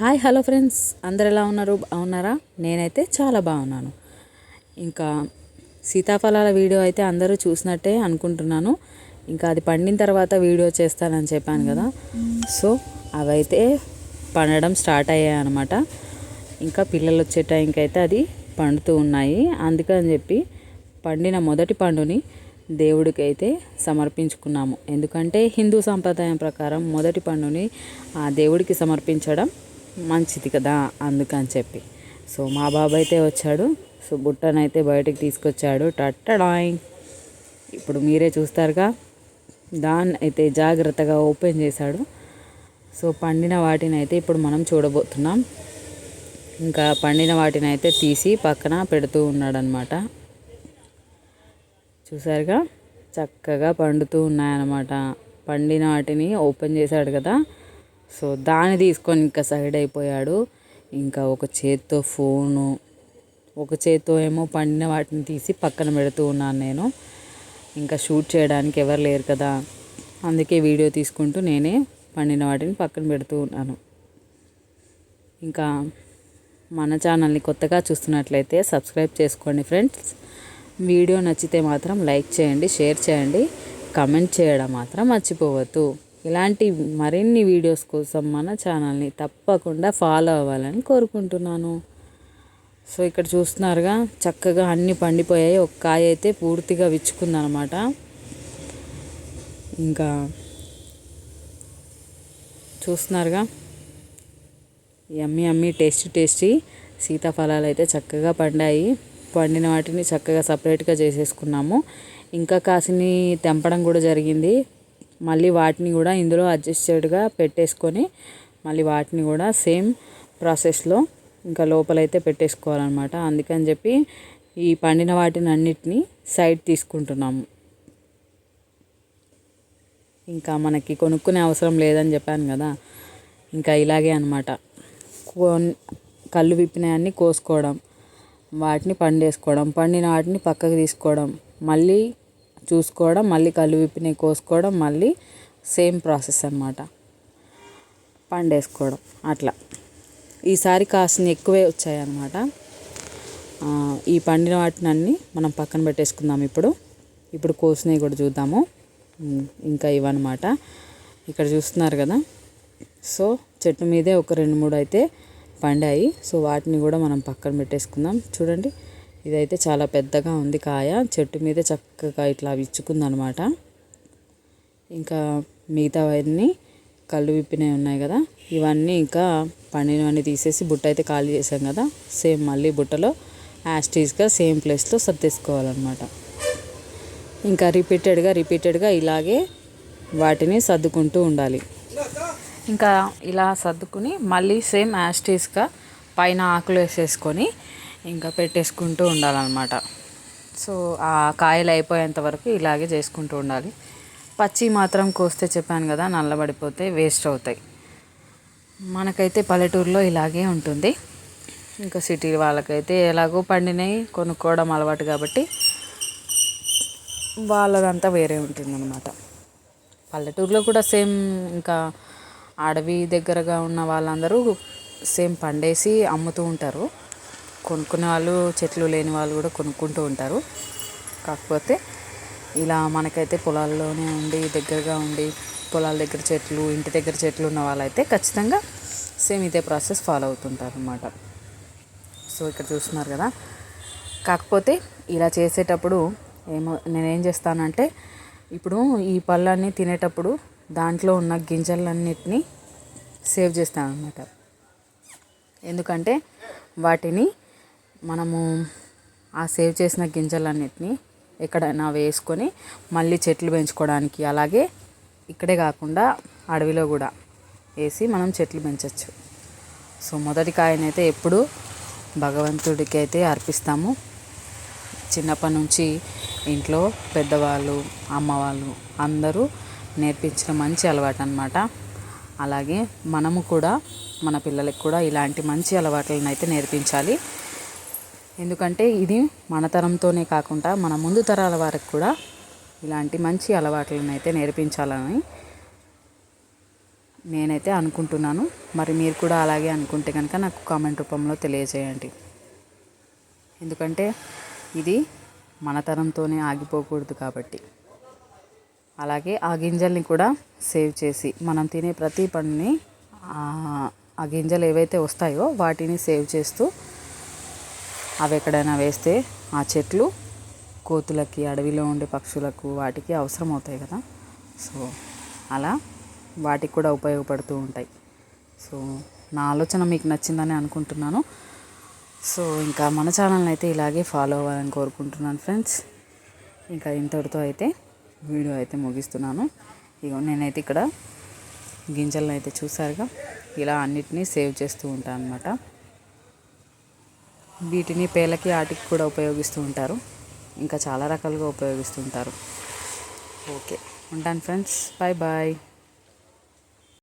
Hi hello friends. అందరు ఎలా ఉన్నారు? బాగున్నారా? నేనైతే చాలా బాగున్నాను. ఇంకా సీతాఫలాల వీడియో అయితే అందరూ చూసినట్టే అనుకుంటున్నాను. ఇంకా అది పండిన తర్వాత వీడియో చేస్తానని చెప్పాను కదా. సో అవైతే పండడం స్టార్ట్ అయ్యాయి అనమాట ఇంకా పిల్లలు వచ్చే టైంకి అయితే అది పండుతూ ఉన్నాయి. అందుకని చెప్పి పండిన మొదటి పండుని దేవుడికి అయితే సమర్పించుకున్నాము. ఎందుకంటే హిందూ సాంప్రదాయం ప్రకారం మొదటి పండుని ఆ దేవుడికి సమర్పించడం మంచిది కదా అందుకని చెప్పి. సో మా బాబు అయితే వచ్చాడు. సో బుట్టనైతే బయటకు తీసుకొచ్చాడు. టట్టడాయ్. ఇప్పుడు మీరే చూస్తారుగా. దాన్ని అయితే జాగ్రత్తగా ఓపెన్ చేశాడు. సో పండిన వాటిని అయితే ఇప్పుడు మనం చూడబోతున్నాం. ఇంకా పండిన వాటిని అయితే తీసి పక్కన పెడుతూ ఉన్నాడనమాట చూసారుగా? చక్కగా పండుతూ ఉన్నాయన్నమాట. పండిన వాటిని ఓపెన్ చేశాడు కదా. సో దాన్ని తీసుకొని ఇంకా సైడ్ అయిపోయాడు. ఇంకా ఒక చేత్తో ఫోను ఒక చేత్తో ఏమో పండిన వాటిని తీసి పక్కన పెడుతూ ఉన్నాను నేను. ఇంకా షూట్ చేయడానికి ఎవరు లేరు కదా అందుకే వీడియో తీసుకుంటూ నేనే పండిన వాటిని పక్కన పెడుతూ ఉన్నాను. ఇంకా మన ఛానల్ని కొత్తగా చూస్తున్నట్లయితే సబ్స్క్రైబ్ చేసుకోండి ఫ్రెండ్స్. వీడియో నచ్చితే మాత్రం లైక్ చేయండి షేర్ చేయండి కమెంట్ చేయడం మాత్రం మర్చిపోవద్దు. ఇలాంటి మరిన్ని వీడియోస్ కోసం మన ఛానల్ని తప్పకుండా ఫాలో అవ్వాలని కోరుకుంటున్నాను. సో ఇక్కడ చూస్తున్నారుగా చక్కగా అన్నీ పండిపోయాయి. ఒక కాయ అయితే పూర్తిగా విచ్చుకుందనమాట. ఇంకా చూస్తున్నారుగా ఎమ్మి అమ్మి టేస్టీ టేస్టీ సీతాఫలాలు అయితే చక్కగా పండాయి. పండిన వాటిని చక్కగా సపరేట్గా చేసేసుకున్నాము. ఇంకా కాసిని తెంపడం కూడా జరిగింది. మళ్ళీ వాటిని కూడా ఇందులో అడ్జస్టెడ్గా పెట్టేసుకొని మళ్ళీ వాటిని కూడా సేమ్ ప్రాసెస్లో ఇంకా లోపలైతే పెట్టేసుకోవాలన్నమాట. అందుకని చెప్పి ఈ పండిన వాటిని అన్నిటినీ సైడ్ తీసుకుంటున్నాము. ఇంకా మనకి కొనుక్కునే అవసరం లేదని చెప్పాను కదా. ఇంకా ఇలాగే అనమాట కళ్ళు విప్పినవన్నీ కోసుకోవడం వాటిని పండేసుకోవడం పండిన వాటిని పక్కకు తీసుకోవడం మళ్ళీ చూసుకోవడం మళ్ళీ కళ్ళు కోసుకోవడం మళ్ళీ సేమ్ ప్రాసెస్ అనమాట పండేసుకోవడం అట్లా. ఈసారి కాసిన ఎక్కువే వచ్చాయన్నమాట. ఈ పండిన వాటిని అన్నీ మనం పక్కన పెట్టేసుకుందాం ఇప్పుడు. ఇప్పుడు కోసినవి కూడా చూద్దాము. ఇంకా ఇవన్నమాట. ఇక్కడ చూస్తున్నారు కదా? సో చెట్టు మీదే ఒక రెండు మూడు అయితే పండాయి. సో వాటిని కూడా మనం పక్కన పెట్టేసుకుందాం. చూడండి. ఇదైతే చాలా పెద్దగా ఉంది కాయ. చెట్టు మీద చక్కగా ఇట్లా విచ్చుకుందనమాట. ఇంకా మిగతావన్నీ కళ్ళు విప్పినవి ఉన్నాయి కదా. ఇవన్నీ ఇంకా పండినవన్నీ తీసేసి బుట్ట అయితే ఖాళీ చేసాం కదా. సేమ్ మళ్ళీ బుట్టలో యాస్టీస్గా సేమ్ ప్లేస్లో సర్దేసుకోవాలన్నమాట. ఇంకా రిపీటెడ్గా రిపీటెడ్గా ఇలాగే వాటిని సర్దుకుంటూ ఉండాలి. ఇంకా ఇలా సర్దుకుని మళ్ళీ సేమ్ యాస్టీస్గా పైన ఆకులు వేసేసుకొని ఇంకా పెట్టేసుకుంటూ ఉండాలన్నమాట. సో ఆ కాయలు అయిపోయేంత వరకు ఇలాగే చేసుకుంటూ ఉండాలి. పచ్చి మాత్రం కోస్తే చెప్పాను కదా నల్లబడిపోతే వేస్ట్ అవుతాయి. మనకైతే పల్లెటూరులో ఇలాగే ఉంటుంది. ఇంకా సిటీ వాళ్ళకైతే ఎలాగో పండినవి కొనుక్కోవడం అలవాటు కాబట్టి వాళ్ళదంతా వేరే ఉంటుందన్నమాట. పల్లెటూరులో కూడా సేమ్ ఇంకా అడవి దగ్గరగా ఉన్న వాళ్ళందరూ సేమ్ పండేసి అమ్ముతూ ఉంటారు. కొనుక్కునే వాళ్ళు చెట్లు లేని వాళ్ళు కూడా కొనుక్కుంటూ ఉంటారు. కాకపోతే ఇలా మనకైతే పొలాల్లోనే ఉండి దగ్గరగా ఉండి పొలాల దగ్గర చెట్లు ఇంటి దగ్గర చెట్లు ఉన్న వాళ్ళైతే ఖచ్చితంగా సేమ్ ఇదే ప్రాసెస్ ఫాలో అవుతుంటారు అనమాట సో ఇక్కడ చూస్తున్నారు కదా. కాకపోతే ఇలా చేసేటప్పుడు ఏమో నేనేం చేస్తానంటే ఇప్పుడు ఈ పళ్ళన్నీ తినేటప్పుడు దాంట్లో ఉన్న గింజలన్నిటినీ సేవ్ చేస్తాను అనమాట ఎందుకంటే వాటిని మనము ఆ సేవ్ చేసిన గింజలన్నిటిని ఎక్కడైనా వేసుకొని మళ్ళీ చెట్లు పెంచుకోవడానికి అలాగే ఇక్కడే కాకుండా అడవిలో కూడా వేసి మనం చెట్లు పెంచవచ్చు సో మొదటి కాయనైతే ఎప్పుడు భగవంతుడికి అయితే అర్పిస్తాము. చిన్నప్పటి నుంచి ఇంట్లో పెద్దవాళ్ళు అమ్మవాళ్ళు అందరూ నేర్పించిన మంచి అలవాటు అనమాట అలాగే మనము కూడా మన పిల్లలకు కూడా ఇలాంటి మంచి అలవాట్లను అయితే నేర్పించాలి. ఎందుకంటే ఇది మన తరంతోనే కాకుండా మన ముందు తరాల వారికి కూడా ఇలాంటి మంచి అలవాట్లను అయితే నేర్పించాలని నేనైతే అనుకుంటున్నాను. మరి మీరు కూడా అలాగే అనుకుంటే కనుక నాకు కామెంట్ రూపంలో తెలియజేయండి. ఎందుకంటే ఇది మన తరంతోనే ఆగిపోకూడదు కాబట్టి. అలాగే ఆ గింజల్ని కూడా సేవ్ చేసి మనం తినే ప్రతి పండుని ఆ గింజలు ఏవైతే వస్తాయో వాటిని సేవ్ చేస్తూ అవి ఎక్కడైనా వేస్తే ఆ చెట్లు కోతులకి అడవిలో ఉండే పక్షులకు వాటికి అవసరం అవుతాయి కదా. సో అలా వాటికి కూడా ఉపయోగపడుతూ ఉంటాయి. సో నా ఆలోచన మీకు నచ్చిందని అనుకుంటున్నాను. సో ఇంకా మన ఛానల్ని అయితే ఇలాగే ఫాలో అవ్వాలని కోరుకుంటున్నాను ఫ్రెండ్స్. ఇంకా ఇంతటితో అయితే వీడియో అయితే ముగిస్తున్నాను. ఇగో నేనైతే ఇక్కడ గింజలను అయితే చూసారుగా. ఇలా అన్నిటినీ సేవ్ చేస్తూ ఉంటాను అనమాట వీటిని పేలకి ఆటికి కూడా ఉపయోగిస్తూ ఉంటారు. ఇంకా చాలా రకాలుగా ఉపయోగిస్తుంటారు ఓకే. ఉంటాను ఫ్రెండ్స్. Bye bye.